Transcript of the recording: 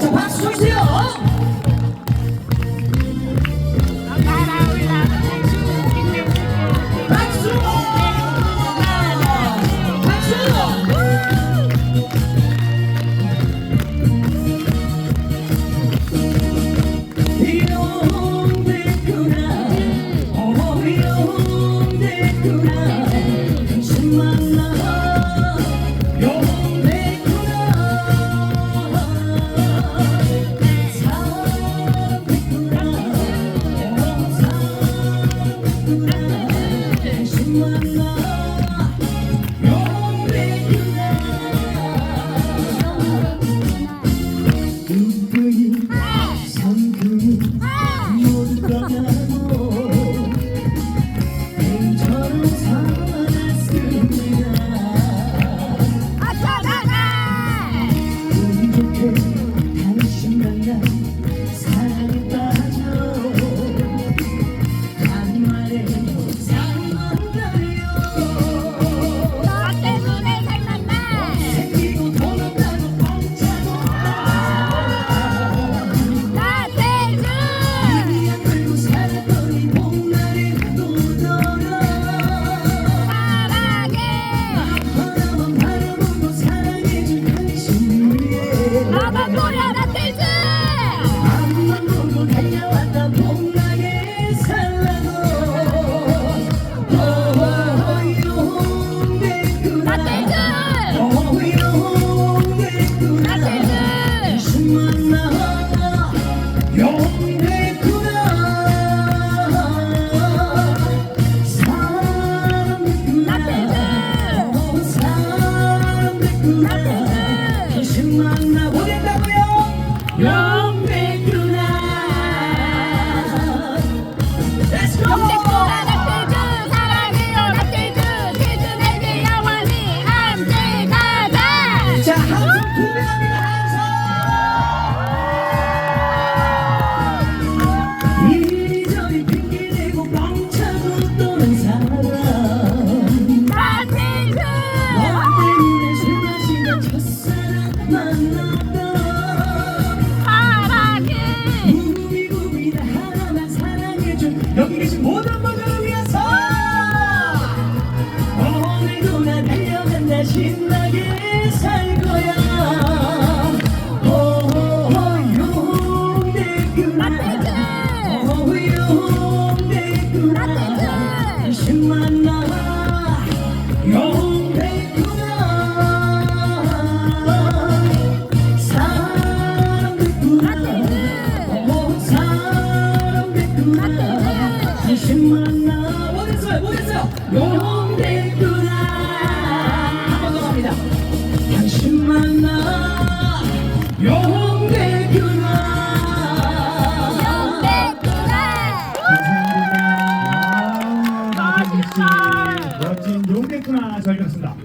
자 박수 주세요. love. Thank you. 여기 계신 모든 분들을 위해서. 오늘도 나 달려간다 신나게 살 거야. 호호호 용대교나 못했어요 못했어요. 영혼됐구나. 한번더 갑니다. 당신 만나. 영혼됐구나. 영혼됐구나 멋진 영혼됐구나 잘 들었습니다.